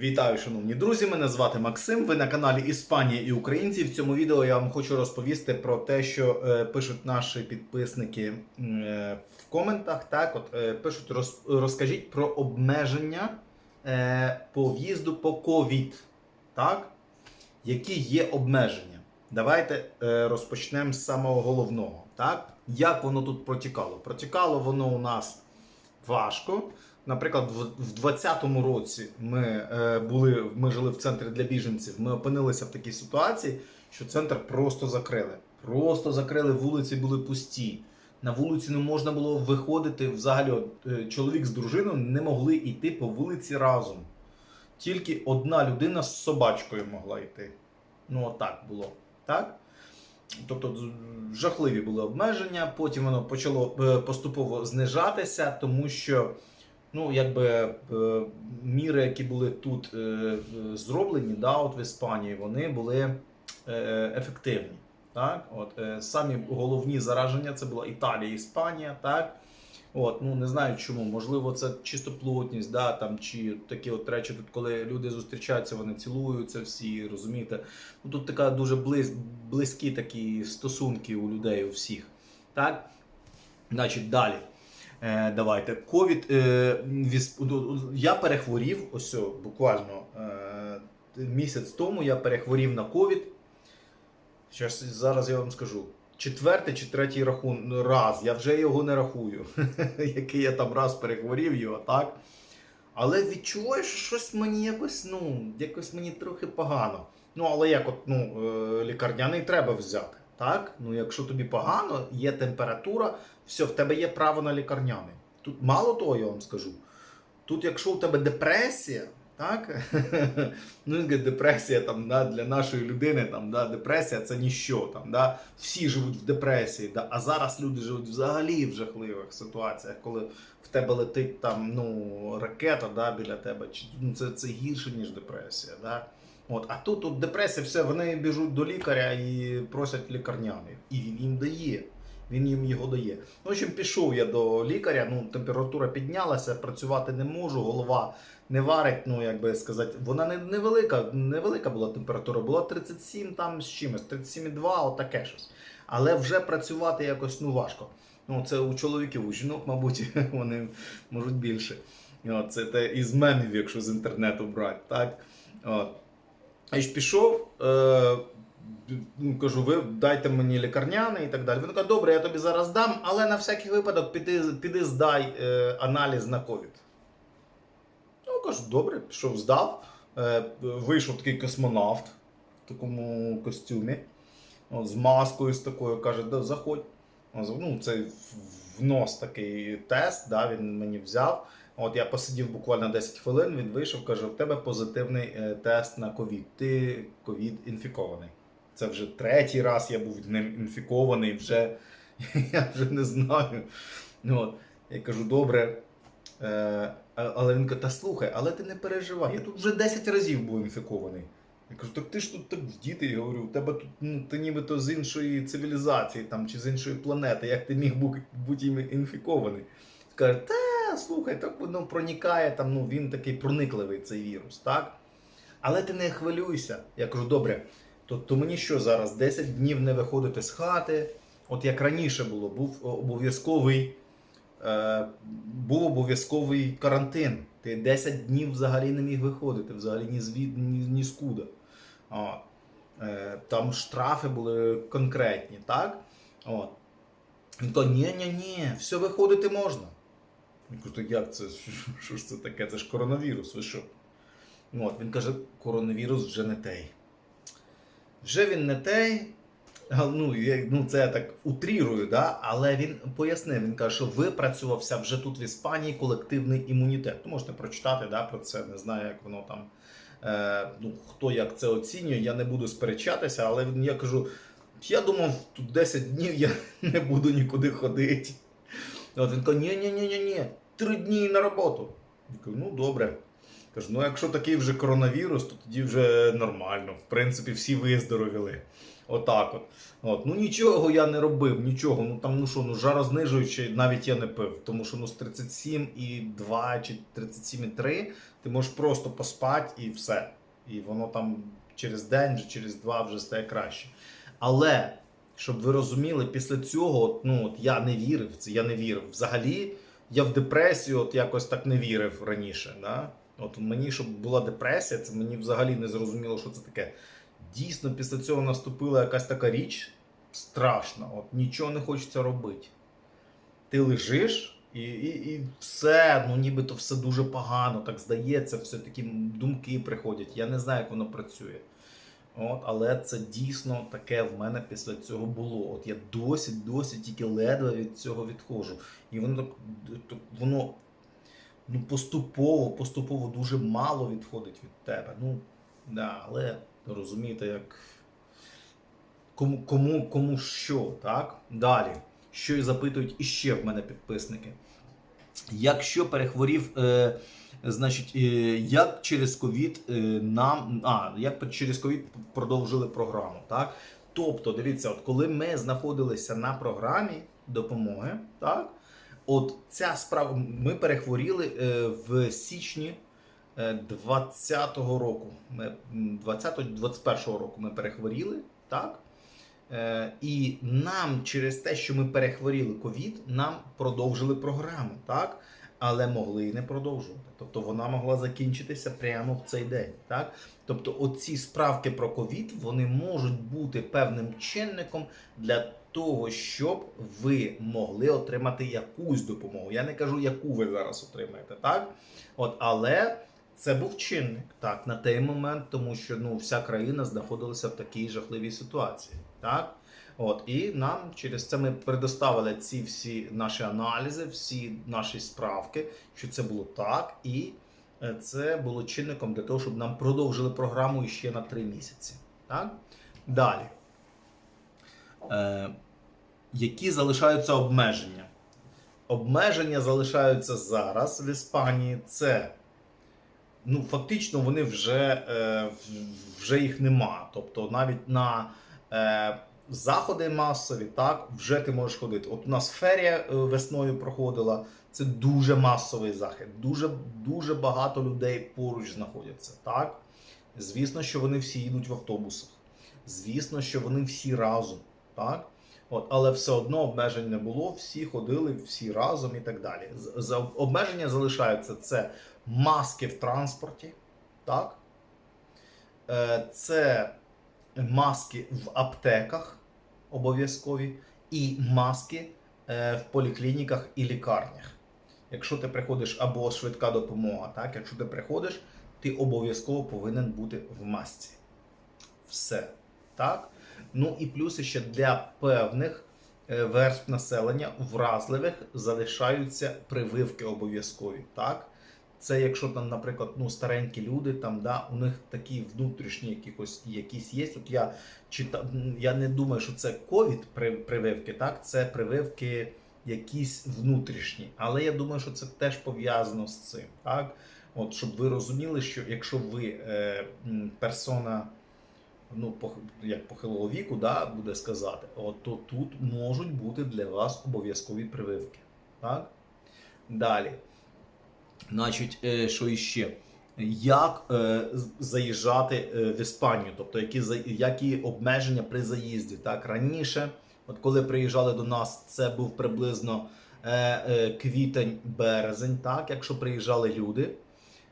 Вітаю, шановні друзі! Мене звати Максим. Ви на каналі Іспанія і Українці. В цьому відео я вам хочу розповісти про те, що е, пишуть наші підписники е, в коментах. Так, от е, пишуть, роз, розкажіть про обмеження е, по в'їзду по ковід. Так? Які є обмеження? Давайте е, розпочнемо з самого головного. Так? Як воно тут протікало? Протікало воно у нас важко. Наприклад, в в 2020 році ми е, були, ми жили в центрі для біженців. Ми опинилися в такій ситуації, що центр просто закрили. Просто закрили, вулиці були пусті. На вулиці не можна було виходити. Взагалі, е, чоловік з дружиною не могли йти по вулиці разом. Тільки одна людина з собачкою могла йти. Ну, отак було. Так? Тобто жахливі були обмеження, потім воно почало е, поступово знижатися, тому що ну, якби, е, міри, які були тут е, е, зроблені, да, от в Іспанії, вони були ефективні. Так? От, самі головні зараження це була Італія, Іспанія. Так? От, ну не знаю чому, можливо, це чисто плотність, да, там, чи такі от речі, тут, коли люди зустрічаються, вони цілуються всі, розумієте. Ну, тут така дуже близ, близькі такі стосунки у людей у всіх. Так? Значить, далі. Е, давайте. Ковід. Е, ну, я перехворів ось буквально е, місяць тому я перехворів на ковід. Зараз я вам скажу. Четвертий чи третій рахун... раз, я вже його не рахую. Який я там раз перехворів його, так? Але відчуваю, що щось мені якось, ну, якось мені трохи погано. Ну, але як от, ну, лікарняний треба взяти. Так? Ну, якщо тобі погано, є температура, все, в тебе є право на лікарняний. Тут мало того, я вам скажу. Тут, якщо у тебе депресія, так? ну, депресія там, да, для нашої людини, там, да, депресія це ніщо. Там, да? Всі живуть в депресії. Да? А зараз люди живуть взагалі в жахливих ситуаціях, коли в тебе летить там, ну, ракета да, біля тебе. Ну, це, це гірше, ніж депресія. Да? От, а тут от депресія, все, вони біжуть до лікаря і просять лікарняний. І він їм дає. Він їм його дає. Ну, в общем, пішов я до лікаря, ну, температура піднялася, працювати не можу, голова не варить, ну, як би сказати, вона не, невелика, невелика була температура, була 37 там з чимось, 37,2, отаке щось. Але вже працювати якось ну, важко. Ну, це у чоловіків, у жінок, мабуть, вони можуть більше. Це те із мемів, якщо з інтернету брати. Так? От. Я ж пішов, е, ну, кажу, ви дайте мені лікарняний і так далі. Він каже, добре, я тобі зараз дам, але на всякий випадок піди, піди здай е, аналіз на ковід. Ну, кажу, добре, пішов, здав. Е, вийшов такий космонавт в такому костюмі, от, з маскою з такою, каже, да, заходь. Ну, це в нос такий тест, да, він мені взяв. От я посидів буквально 10 хвилин, він вийшов, каже: в тебе позитивний е, тест на ковід. Ти ковід інфікований. Це вже третій раз я був ним інфікований, вже я вже не знаю. Ну, от, я кажу, добре. Е, але він каже, та слухай, але ти не переживай. Я тут вже 10 разів був інфікований. Я кажу, так ти ж тут так діти, я говорю, у тебе тут ну, ти нібито з іншої цивілізації там, чи з іншої планети, як ти міг бути інфікований? Каже, та слухай, так воно проникає, там, ну, він такий проникливий цей вірус, так? Але ти не хвилюйся. Я кажу, добре, то, то мені що зараз 10 днів не виходити з хати? От як раніше було, був обов'язковий, е, був обов'язковий карантин. Ти 10 днів взагалі не міг виходити, взагалі ні з, ні, ні з куди. Е, там штрафи були конкретні, так? От. Він каже, ні, ні, ні, все виходити можна. Я кажу, як це? Що, ж це таке? Це ж коронавірус, ви що? От, він каже, коронавірус вже не той. Вже він не той. Ну, я- ну, це я так утрірую, да? але він пояснив, він каже, що випрацювався вже тут в Іспанії колективний імунітет. Ну, можете прочитати да, про це, не знаю, як воно там. Е, ну, хто як це оцінює, я не буду сперечатися, але я кажу, я думав, тут 10 днів я не буду нікуди ходити. От він каже, ні, ні, ні, ні, ні, три дні на роботу. Я кажу, ну добре. Кажу, ну якщо такий вже коронавірус, то тоді вже нормально. В принципі, всі виздоровіли. Отак от. от. Ну нічого я не робив, нічого. Ну там, ну що, ну жарознижуючи, навіть я не пив. Тому що ну з 37,2 чи 37,3 ти можеш просто поспати і все. І воно там через день, через два вже стає краще. Але, щоб ви розуміли, після цього, от, ну от я не вірив в це, я не вірив. Взагалі, я в депресію от якось так не вірив раніше. Да? От мені, щоб була депресія, це мені взагалі не зрозуміло, що це таке. Дійсно, після цього наступила якась така річ страшна. От нічого не хочеться робити. Ти лежиш і, і, і все, ну нібито все дуже погано, так здається, все такі думки приходять. Я не знаю, як воно працює. От, але це дійсно таке в мене після цього було. От я досі, досі тільки ледве від цього відходжу. І воно так- воно ну, поступово, поступово дуже мало відходить від тебе. Ну, да, але розумієте, як кому, кому, кому що, так? Далі. Що і запитують іще в мене підписники. Якщо перехворів, е, значить, е, як через ковід е, нам. А, як через ковід продовжили програму, так? Тобто, дивіться, от коли ми знаходилися на програмі допомоги, так? От ця справа, ми перехворіли е, в січні е, 20-го року. Ми, 20-21 року ми перехворіли, так? Е, і нам через те, що ми перехворіли ковід, нам продовжили програму, так? Але могли і не продовжувати. Тобто вона могла закінчитися прямо в цей день. Так? Тобто, оці справки про ковід вони можуть бути певним чинником для того, щоб ви могли отримати якусь допомогу. Я не кажу, яку ви зараз отримаєте, так? От, але це був чинник так, на той момент, тому що ну, вся країна знаходилася в такій жахливій ситуації. Так? От, і нам через це ми предоставили ці всі наші аналізи, всі наші справки, що це було так, і е, це було чинником для того, щоб нам продовжили програму ще на три місяці. Так? Далі. Е, які залишаються обмеження? Обмеження залишаються зараз в Іспанії. Це ну, фактично вони вже, е, вже їх нема. Тобто навіть на е, заходи масові, так, вже ти можеш ходити. От у нас ферія е, весною проходила. Це дуже масовий захід. Дуже, дуже багато людей поруч знаходяться. Так? Звісно, що вони всі їдуть в автобусах. Звісно, що вони всі разом. Так? От, але все одно обмежень не було, всі ходили, всі разом і так далі. За обмеження залишаються це маски в транспорті, так? Е, Це маски в аптеках обов'язкові, і маски е, в поліклініках і лікарнях. Якщо ти приходиш або швидка допомога, так? якщо ти приходиш, ти обов'язково повинен бути в масці. Все. Так? Ну і плюс ще для певних е, верств населення вразливих залишаються прививки обов'язкові. Так? Це якщо там, наприклад, ну, старенькі люди, там, да, у них такі внутрішні якихось, якісь є. От я, читав, я не думаю, що це ковід прививки, так? це прививки якісь внутрішні. Але я думаю, що це теж пов'язано з цим. Так? От, щоб ви розуміли, що якщо ви е, персона ну, пох- як похилого віку, да, буде сказати, от, то тут можуть бути для вас обов'язкові прививки. Так? Далі. Значить, е, що іще? Як е, заїжджати е, в Іспанію, тобто які, за- які обмеження при заїзді. Так? Раніше, от коли приїжджали до нас, це був приблизно е, е, квітень-березень, так? якщо приїжджали люди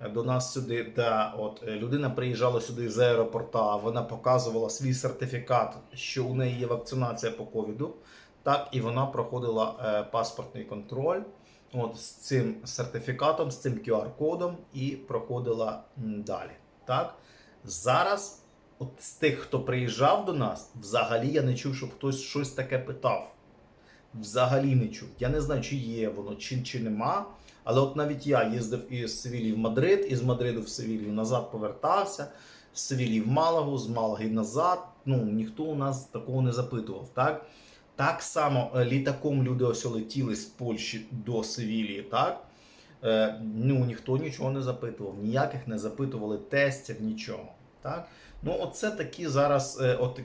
е, до нас сюди, де от людина приїжджала сюди з аеропорта, вона показувала свій сертифікат, що у неї є вакцинація по ковіду, так, і вона проходила е, паспортний контроль от, з цим сертифікатом, з цим QR-кодом і проходила далі. Так? Зараз, от з тих, хто приїжджав до нас, взагалі я не чув, щоб хтось щось таке питав. Взагалі не чув. Я не знаю, чи є воно, чи, чи нема. Але от навіть я їздив із Севілії в Мадрид, із Мадриду в Севілію назад повертався, з Севілії в Малагу, з Малаги назад. Ну, ніхто у нас такого не запитував. Так, так само е, літаком люди ось летіли з Польщі до Севілії, так? е, ну, ніхто нічого не запитував, ніяких не запитували тестів, нічого. Так? Ну, оце такі зараз, е, от,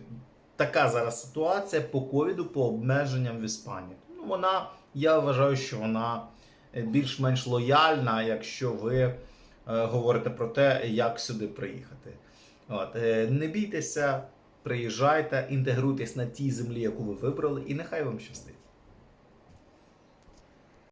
така зараз ситуація по ковіду, по обмеженням в Іспанії. Ну, вона, я вважаю, що вона е, більш-менш лояльна, якщо ви е, говорите про те, як сюди приїхати. От, е, не бійтеся, приїжджайте, інтегруйтесь на тій землі, яку ви вибрали, і нехай вам щастить.